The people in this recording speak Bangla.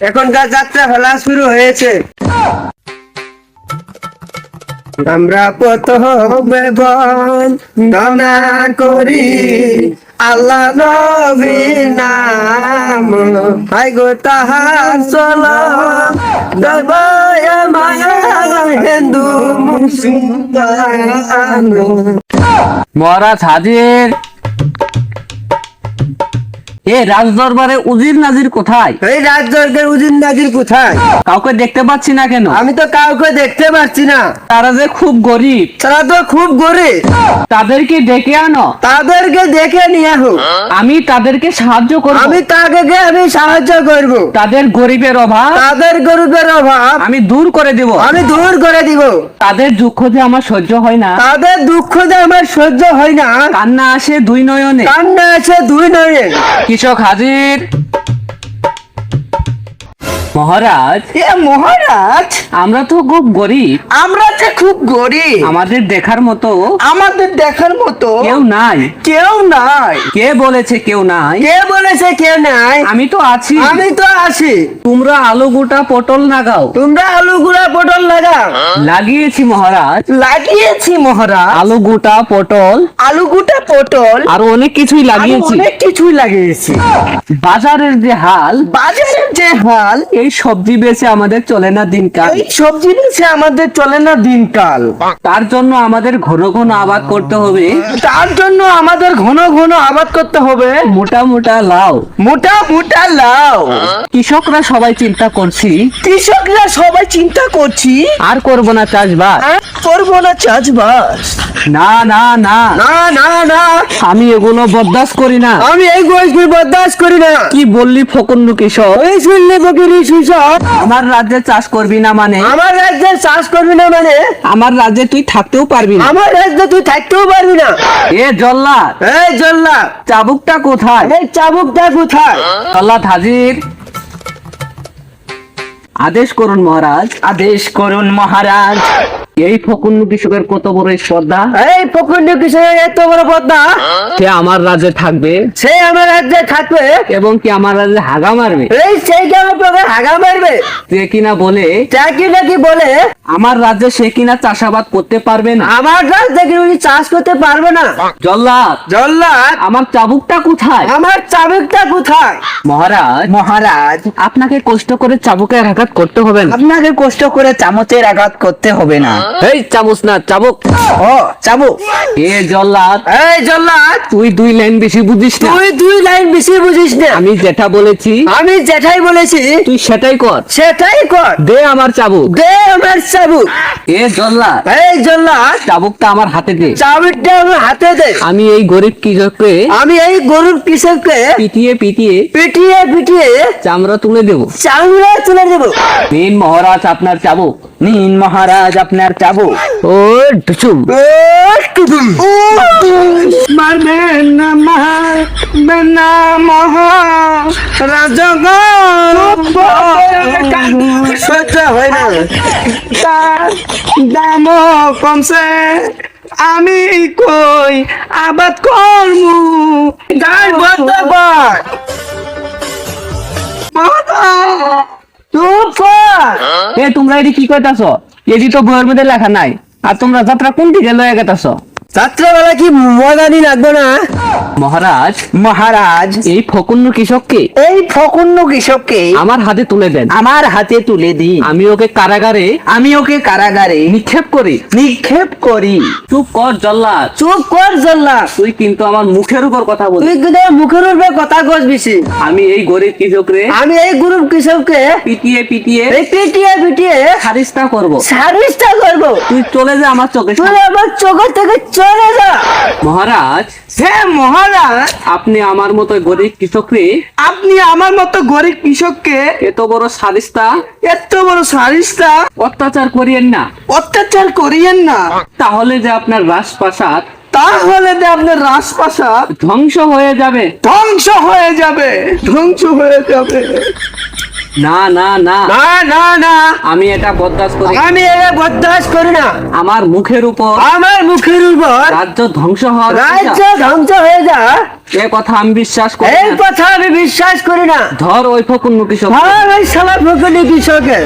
এখনকার যাত্রা ফেলা শুরু হয়েছে। আমরা প্রথমে বন্দনা করি। আল্লাহ নবীর নাম। হাই গো তাহার দবায় মায়া হিন্দু মুসলমান। মহারাজ হাজির। এ রাজ দরবারে উজির নাজির কোথায়? এই রাজদর্গের উদিন নাজির কোথায়? কাউকে দেখতে পাচ্ছি না কেন? আমি তো কাউকে দেখতে পাচ্ছি না। তারা যে খুব গরিব। তারা তো খুব গরিব। তাদেরকে ডেকে আনো। তাদেরকে দেখে নিয়ে হোক আমি তাদেরকে সাহায্য করব। আমি তাকে আমি সাহায্য করব। তাদের গরিবের অভাব তাদের গরিবের অভাব আমি দূর করে দেব। আমি দূর করে দিব। তাদের দুঃখ যে আমার সহ্য হয় না। তাদের দুঃখ যে আমার সহ্য হয় না। কান্না আসে দুই নয়নে। কান্না আছে দুই নয় কৃষক হাজির। মহারাজ? এ মহারাজ! আমরা তো খুব গরিব। আমরা যে খুব গরিব! আমাদের দেখার মতো আমাদের দেখার মতো কেউ নাই। কেউ নাই। কে বলেছে কেউ নাই? কে বলেছে কেউ নাই? আমি তো আছি। আমি তো আছি। তোমরা আলু গোটা পটল লাগাও। তোমরা আলু গুড়া পটল লাগাও। লাগিয়েছি মহারাজ। লাগিয়েছি মহারাজ। আলু গোটা পটল। আলু গুটা পটল। আরও অনেক কিছুই লাগিয়েছি। অনেক কিছুই লাগিয়েছি। বাজারের যে হাল বাজারের যে হাল এই সবজি বেচে আমাদের চলে না দিনকাল। এই সবজি বেছে আমাদের চলে না দিনকাল। তার জন্য আমাদের ঘন ঘন আবাদ করতে হবে। তার জন্য আমাদের ঘন ঘন আবাদ করতে হবে। মোটা মোটা লাউ। মোটা মোটা লাউ। কৃষকরা সবাই চিন্তা করছি কৃষকরা সবাই চিন্তা করছি আর করব না চাষবাস? আর করব না চাষবাস। না না না। না না না। আমি এগুলো বরদাস্ত করি না। আমি এই গোষ্ঠী বরদাস্ত করি না। কি বললি ফকন্নু কৃষক? এই শুনলে বকিরি সুসব আমার রাজ্যে চাষ করবি না মানে? আমার রাজ্যে চাষ করবি না মানে? আমার রাজ্যে তুই থাকতেও পারবি না। আমার রাজ্যে তুই থাকতেও পারবি না। এ জল্লা এ জল্লা। চাবুকটা কোথায়? এই চাবুকটা কোথায়? জল্লাদ হাজির। আদেশ করুন মহারাজ। আদেশ করুন মহারাজ। এই ফকুন্নু কৃষকের কত বড় শ্রদ্ধা? এই প্রখণ্ড কৃষকের এত বড় পদ্মা সে আমার রাজ্যে থাকবে। সে আমার রাজ্যে থাকবে? এবং কি আমার রাজ্যে হাগা মারবে? এই সেই গ্রামে তোকে হাগা মারবে? সে কিনা বলে চাকি নাকি বলে? আমার রাজ্যে সে কিনা চাষাবাদ করতে পারবে না। আমার রাজ্যে কি উনি চাষ করতে পারবে না? জল্লাদ জল্লাদ। আমার চাবুকটা কোথায়? আমার চাবুকটা কোথায়? মহারাজ মহারাজ। আপনাকে কষ্ট করে চাবুকের আঘাত করতে হবে না। আপনাকে কষ্ট করে চামচের আঘাত করতে হবে না। এই চামচ না চাবুক ও চাবুক এ জল্লাদ। এই জল্লাদ। তুই দুই লাইন বেশি বুঝিস না। তুই দুই লাইন বেশি বুঝিস না। আমি যেটা বলেছি আমি যেটাই বলেছি তুই সেটাই কর। সেটাই কর। দে আমার চাবুক। দে আমার চাবুক। এ জল্লাদ। এই জল্লাদ। চাবুকটা আমার হাতে দে। চাবুকটা আমার হাতে দে। আমি এই গরিব কৃষককে আমি এই গরুর কৃষককে পিটিয়ে পিটিয়ে পিটিয়ে পিটিয়ে চামড়া তুলে দেব। চামড়া তুলে দেবো। নিন মহারাজ আপনার চাবুক। নিন মহারাজ আপনার চাবুক। ও ঢুচুম মারবেন না মারবেন না মহারাজগণ সহ্য হয় না। তার দামও কমছে। আমি কই আবাদ করমু? গাছ বন্ধ কর চুপ কর। এ তোমরা এটি কি কইতাছ? এটি তো বইয়ের মধ্যে লেখা নাই। আর তোমরা যাত্রা কোন দিকে লয়ে গেতাছ? যাত্রাবেলা কি লাগবে না? মহারাজ মহারাজ। এই ফকুন্নু কৃষককে এই ফকুন্ন কৃষককে আমার হাতে তুলে দেন। আমার হাতে তুলে দিই আমি ওকে কারাগারে আমি ওকে কারাগারে নিক্ষেপ করি। নিক্ষেপ করি। চুপ কর জল্লাদ। চুপ কর জল্লা তুই কিন্তু আমার মুখের উপর কথা বল তুই কিন্তু মুখের উপরে কথা কস বেশি আমি এই গরিব কৃষকরে আমি এই গ্রুপ কৃষককে পিটিয়ে পিটিয়ে এই পিটিয়ে পিটিয়ে খারিস্তা করব। সার্ভিসটা করব। তুই চলে যা আমার চোখে তুই আমার চোখের থেকে মহারাজ! সে মহারাজ! আপনি আমার মতো গরিব কৃষকরে আপনি আমার মতো গরিব কৃষককে এত বড় সারিস্তা এত বড় সারিসটা অত্যাচার করিয়েন না। অত্যাচার করিয়েন না। তাহলে যে আপনার রাজপ্রাসাদ তাহলে যে আপনার রাজপ্রাসাদ ধ্বংস হয়ে যাবে। ধ্বংস হয়ে যাবে। ধ্বংস হয়ে যাবে। না না না। না না না। আমি এটা বরদাস্ত করি। আমি এটা বরদাস্ত করি না। আমার মুখের উপর আমার মুখের উপর রাজ্য ধ্বংস হওয়ার রাজ্য ধ্বংস হয়ে যা। এ কথা আমি বিশ্বাস করি এই কথা আমি বিশ্বাস করি না। ধর ওই ফকুন কৃষক ধর ওই শালা ফকনি কৃষকের।